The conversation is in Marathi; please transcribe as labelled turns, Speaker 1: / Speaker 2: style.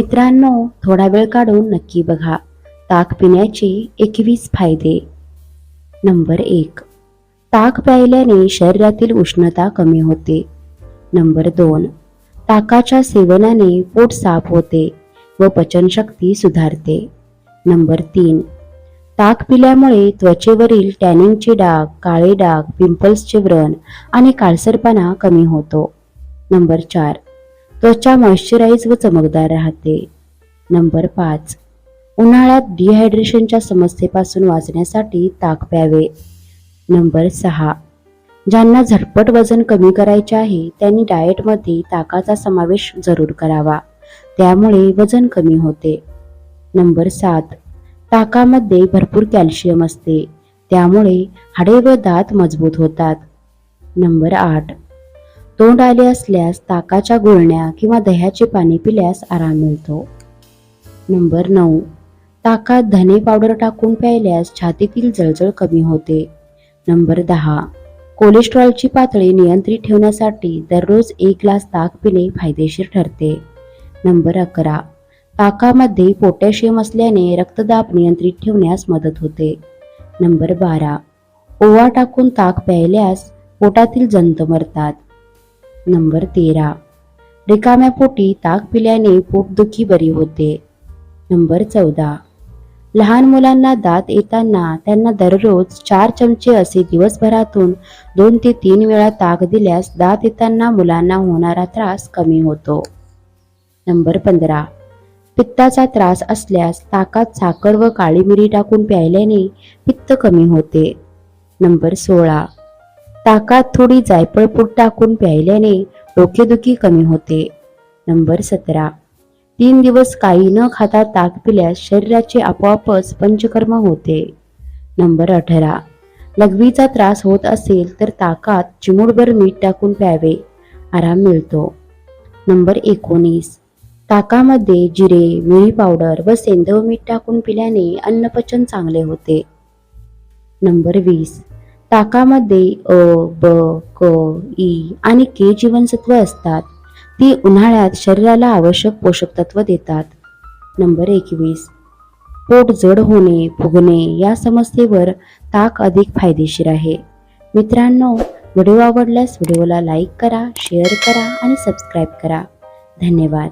Speaker 1: मित्रांनो थोडा वेळ काढून नक्की बघा. ताक पिण्याचे एकवीस फायदे. नंबर एक. ताक प्यायल्याने शरीरातील उष्णता कमी होते. नंबर दोन. ताकाच्या सेवनाने पोट साफ होते व पचनशक्ती सुधारते. नंबर तीन. ताक पिल्यामुळे त्वचेवरील टॅनिंगचे डाग काळे डाग पिंपल्सचे व्रण आणि काळसरपणा कमी होतो. नंबर चार. त्वचा मॉइश्चराईज व चमकदार राहते. नंबर पाच. उन्हाळ्यात डिहायड्रेशनच्या समस्येपासून वाचण्यासाठी ताक प्यावे. नंबर सहा. ज्यांना झटपट वजन कमी करायचे आहे त्यांनी डाएटमध्ये ताकाचा समावेश जरूर करावा. त्यामुळे वजन कमी होते. नंबर सात. ताकामध्ये भरपूर कॅल्शियम असते. त्यामुळे हाडे व दात मजबूत होतात. नंबर आठ. तोंड आले असल्यास ताकाच्या गुळण्या किंवा दह्याचे पाणी पिल्यास आराम मिळतो. नंबर नऊ. ताकात धने पावडर टाकून प्यायल्यास छातीतील जळजळ कमी होते. नंबर दहा. कोलेस्ट्रॉलची पातळी नियंत्रित ठेवण्यासाठी दररोज एक ग्लास ताक पिणे फायदेशीर ठरते. नंबर अकरा. ताकामध्ये पोटॅशियम असल्याने रक्तदाब नियंत्रित ठेवण्यास मदत होते. नंबर बारा. ओवा टाकून ताक प्यायल्यास पोटातील जंत मरतात. नंबर तेरा. रिकाम्या पोटी ताक पिल्याने पोटदुखी बरी होते. नंबर चौदा. लहान मुलांना दात येताना त्यांना दररोज चार चमचे असे दिवसभरातून दोन ते तीन वेळा ताक दिल्यास दात येताना मुलांना होणारा त्रास कमी होतो. नंबर पंधरा. पित्ताचा त्रास असल्यास ताकात साखर व काळी मिरी टाकून प्यायल्याने पित्त कमी होते. नंबर सोळा. ताकात थोडी जायफळ पूड टाकून प्यायल्याने डोकेदुखी कमी होते. नंबर सतरा. तीन दिवस काही न खाता ताक पिल्यास शरीराचे आपोआपच पंचकर्म होते. नंबर अठरा. लघवीचा त्रास होत असेल तर ताकात चिमूडभर मीठ टाकून प्यावे. आराम मिळतो. नंबर एकोणीस. ताकामध्ये जिरे मिरी पावडर व सेंधव मीठ टाकून पिल्याने अन्नपचन चांगले होते. नंबर वीस. ताकामध्ये अ ब क ई आणि के जीवनसत्व असतात. ती उन्हाळ्यात शरीराला आवश्यक पोषक तत्व देतात. नंबर एकवीस. पोट जड होणे फुगणे या समस्येवर ताक अधिक फायदेशीर आहे. मित्रांनो व्हिडिओ आवडल्यास व्हिडिओला लाईक करा शेअर करा आणि सबस्क्राईब करा. धन्यवाद.